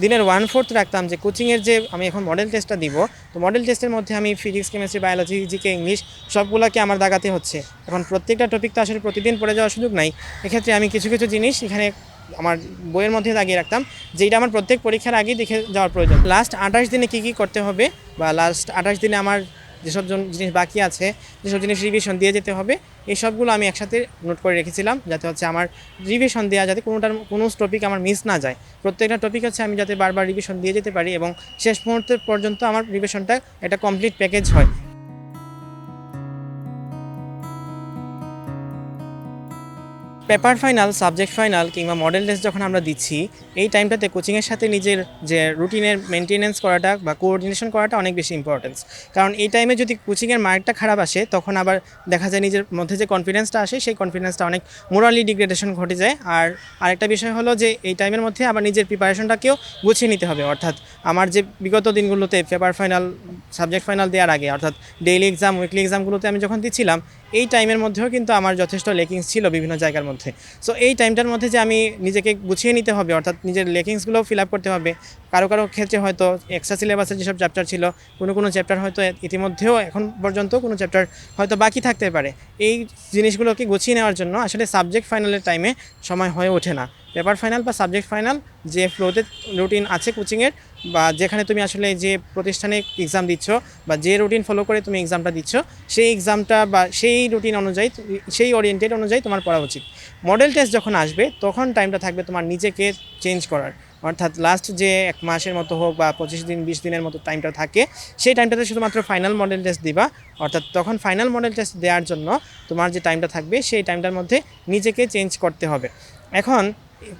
দিনের one fourth রাখতাম যে কোচিংয়ের যে আমি এখন মডেল টেস্টটা দিব, তো মডেল টেস্টের মধ্যে আমি physics chemistry biology GK English সবগুলোকে আমার দাগাতে হচ্ছে। এখন প্রত্যেকটা টপিক তো আসলে প্রতিদিন পড়ে যাওয়ার সুযোগ নাই। এক্ষেত্রে আমি কিছু কিছু জিনিস এখানে আমার বইয়ের মধ্যে দাগিয়ে রাখতাম যেটা আমার প্রত্যেক পরীক্ষার আগেই দেখে যাওয়ার প্রয়োজন। লাস্ট আঠাশ দিনে কী কী করতে হবে বা লাস্ট আঠাশ দিনে আমার যেসব জন- জিনিস বাকি আছে, যেসব জিনিস রিভিশন দিয়ে যেতে হবে এই সবগুলো আমি একসাথে নোট করে রেখেছিলাম যাতে হচ্ছে আমার রিভিশন দেওয়া যাতে কোনোটার, কোনো টপিক আমার মিস না যায়। প্রত্যেকটা টপিক হচ্ছে আমি যাতে বারবার রিভিশন দিয়ে যেতে পারি এবং শেষ মুহূর্তে পর্যন্ত আমার রিভিশনটা একটা কমপ্লিট প্যাকেজ হয়। পেপার ফাইনাল, সাবজেক্ট ফাইনাল কিংবা মডেল টেস্ট যখন আমরা দিচ্ছি, এই টাইমটাতে কোচিংয়ের সাথে নিজের যে রুটিনের মেনটেনেন্স করাটা বা কোঅর্ডিনেশন করাটা অনেক বেশি ইম্পর্টেন্স কারণ এই টাইমে যদি কোচিংয়ের মার্কটা খারাপ আসে, তখন আবার দেখা যায় নিজের মধ্যে যে কনফিডেন্সটা আসে, সেই কনফিডেন্সটা অনেক মোরালি ডিগ্রেডেশন ঘটে যায়। আর আরেকটা বিষয় হলো যে এই টাইমের মধ্যে আবার নিজের প্রিপারেশনটাকেও গুছিয়ে নিতে হবে। অর্থাৎ আমার যে বিগত দিনগুলোতে পেপার ফাইনাল, সাবজেক্ট ফাইনাল দেওয়ার আগে, অর্থাৎ ডেইলি এক্সাম উইকলি এক্সামগুলোতে আমি যখন দিচ্ছিলাম এই টাইমের মধ্যেও কিন্তু আমার যথেষ্ট লেকিংস ছিল বিভিন্ন জায়গার মধ্যে। সো এই টাইমটার মধ্যে যে আমি নিজেকে গুছিয়ে নিতে হবে, অর্থাৎ নিজের লেকিংসগুলোও ফিল আপ করতে হবে, কারও কারও ক্ষেত্রে হয়তো এক্সট্রা সিলেবাসের যেসব চ্যাপ্টার ছিল, কোনো কোনো চ্যাপ্টার হয়তো ইতিমধ্যেও এখন পর্যন্ত কোনো চ্যাপ্টার হয়তো বাকি থাকতে পারে। এই জিনিসগুলোকে গুছিয়ে নেওয়ার জন্য আসলে সাবজেক্ট ফাইনালের টাইমে সময় হয়ে ওঠে না। পেপার ফাইনাল বা সাবজেক্ট ফাইনাল যে ফ্লোতে রুটিন আছে কোচিংয়ের বা যেখানে তুমি আসলে যে প্রতিষ্ঠানে এক্সাম দিচ্ছ বা যে রুটিন ফলো করে তুমি এক্সামটা দিচ্ছ, সেই এক্সামটা বা সেই রুটিন অনুযায়ী সেই ওরিয়েন্টেড অনুযায়ী তোমার পড়া উচিত। মডেল টেস্ট যখন আসবে, তখন টাইমটা থাকবে তোমার নিজেকে চেঞ্জ করার। অর্থাৎ লাস্ট যে এক মাসের মতো হোক বা পঁচিশ দিন, বিশ দিনের মতো টাইমটা থাকে, সেই টাইমটাতে শুধুমাত্র ফাইনাল মডেল টেস্ট দিবা। অর্থাৎ তখন ফাইনাল মডেল টেস্ট দেওয়ার জন্য তোমার যে টাইমটা থাকবে, সেই টাইমটার মধ্যে নিজেকে চেঞ্জ করতে হবে। এখন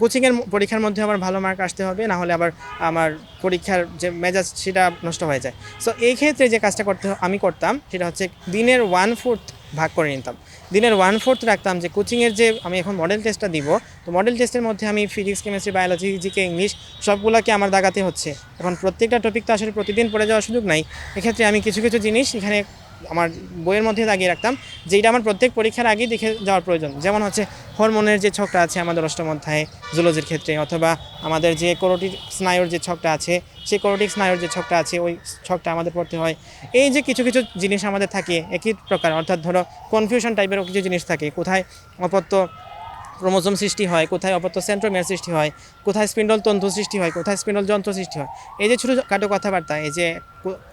কোচিংয়ের পরীক্ষার মধ্যে আমার ভালো মার্ক আসতে হবে, না হলে আবার আমার পরীক্ষার যে মেজাজ সেটা নষ্ট হয়ে যায়। সো এই ক্ষেত্রে যে কাজটা করতে আমি করতাম, সেটা হচ্ছে দিনের ওয়ান ফোর্থ ভাগ করে নিতাম। দিনের ওয়ান ফোর্থ রাখতাম যে কোচিংয়ের যে আমি এখন মডেল টেস্টটা দিব, তো মডেল টেস্টের মধ্যে আমি physics chemistry biology GK English সবগুলোকে আমার দাগাতে হচ্ছে। এখন প্রত্যেকটা টপিক তো আসলে প্রতিদিন পড়ে যাওয়ার সুযোগ নাই। এক্ষেত্রে আমি কিছু কিছু জিনিস এখানে আমার বইয়ের মধ্যে দাগিয়ে রাখতাম যে এটা আমার প্রত্যেক পরীক্ষার আগেই দেখে যাওয়ার প্রয়োজন। যেমন হচ্ছে হরমোনের যে ছকটা আছে আমাদের অষ্টম অধ্যায়ে জুলজির ক্ষেত্রে, অথবা আমাদের যে করোটিক স্নায়ুর যে ছকটা আছে সেই করোটিক স্নায়ুর যে ছকটা আছে, ওই ছকটা আমাদের পড়তে হয়। এই যে কিছু কিছু জিনিস আমাদের থাকে, একই প্রকার। অর্থাৎ ধরো কনফিউশন টাইপেরও কিছু জিনিস থাকে, কোথায় অপত্য ক্রোমোজোম সৃষ্টি হয়, কোথায় অপত্য সেন্ট্রোমিয়ার সৃষ্টি হয়, কোথায় স্পিন্ডল তন্তু সৃষ্টি হয়, কোথায় স্পিন্ডল যন্ত্র সৃষ্টি হয়। এই যে ছোটো কাটো কথাবার্তা, এই যে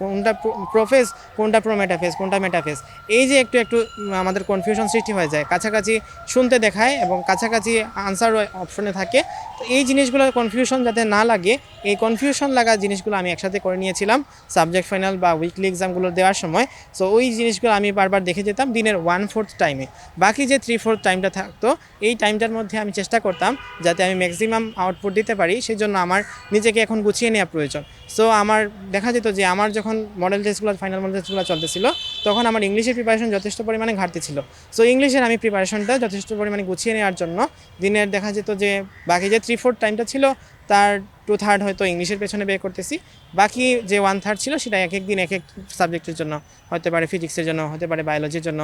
কোনটা প্রোফেস কোনটা প্রোমেটাফেস কোনটা মেটাফেস এই যে একটু একটু আমাদের কনফিউশন সৃষ্টি হয়ে যায়। কাছাকাছি শুনতে দেখায় এবং কাছাকাছি আনসার অপশনে থাকে। তো এই জিনিসগুলো কনফিউশন যাতে না লাগে, এই কনফিউশন লাগা জিনিসগুলো আমি একসাথে করে নিয়েছিলাম সাবজেক্ট ফাইনাল বা উইকলি এক্সামগুলো দেওয়ার সময়। সো ওই জিনিসগুলো আমি বারবার দেখে যেতাম দিনের ওয়ান ফোর্থ টাইমে বাকি যে থ্রি ফোর্থ টাইমটা থাকতো, এই টাইমটার মধ্যে আমি চেষ্টা করতাম যাতে আমি ম্যাক্সিমাম আউটপুট দিতে পারি সেই জন্য আমার নিজেকে এখন গুছিয়ে নেওয়া প্রয়োজন। সো আমার দেখা যেত যে আমার যখন মডেল টেস্টগুলো ফাইনাল মডেল টেস্টগুলো চলতেছিল, তখন আমার ইংলিশের প্রিপারেশন যথেষ্ট পরিমাণে ঘাটতি ছিল। সো ইংলিশের আমি প্রিপারেশনটা যথেষ্ট পরিমাণে গুছিয়ে নেওয়ার জন্য দিনের দেখা যেত যে বাকি যে থ্রি ফোর্থ টাইমটা ছিল, তার টু থার্ড হয়তো ইংলিশের পেছনে বের করতেছি। বাকি যে ওয়ান থার্ড ছিল, সেটা এক এক দিন এক এক সাবজেক্টের জন্য, হতে পারে ফিজিক্সের জন্য, হতে পারে বায়োলজির জন্য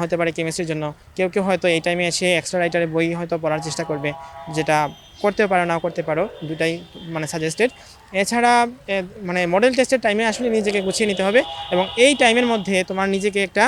হতে পারে কেমিস্ট্রির জন্য। কেউ কেউ হয়তো এই টাইমে এসে এক্সট্রা রাইটারের বই হয়তো পড়ার চেষ্টা করবে, যেটা করতেও পারো, নাও করতে পারো, দুটাই মানে সাজেস্টেড এছাড়া মানে মডেল টেস্টের টাইমে আসলে নিজেকে গুছিয়ে নিতে হবে এবং এই টাইমের মধ্যে তোমার নিজেকে একটা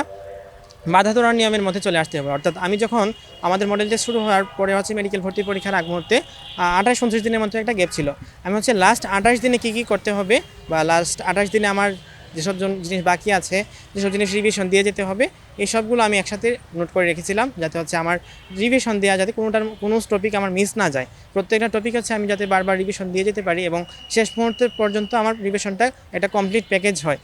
বাধা ধরার নিয়মের মধ্যে চলে আসতে হবে। অর্থাৎ আমি যখন আমাদের মডেল টেস্ট শুরু হওয়ার পরে হচ্ছে মেডিকেল ভর্তি পরীক্ষার আগ মুহূর্তে আঠাশ উনত্রিশ দিনের মধ্যে একটা গ্যাপ ছিল। আমি হচ্ছে লাস্ট আঠাশ দিনে কী কী করতে হবে বা লাস্ট আঠাশ দিনে আমার যেসব জন- জিনিস বাকি আছে, যেসব জিনিস রিভিশন দিয়ে যেতে হবে, এই সবগুলো আমি একসাথে নোট করে রেখেছিলাম যাতে হচ্ছে আমার রিভিশন দেওয়া যাতে কোনোটার, কোনো টপিক আমার মিস না যায়। প্রত্যেকটা টপিক হচ্ছে আমি যাতে বারবার রিভিশন দিয়ে যেতে পারি এবং শেষ মুহূর্তে পর্যন্ত আমার রিভিশনটা একটা কমপ্লিট প্যাকেজ হয়।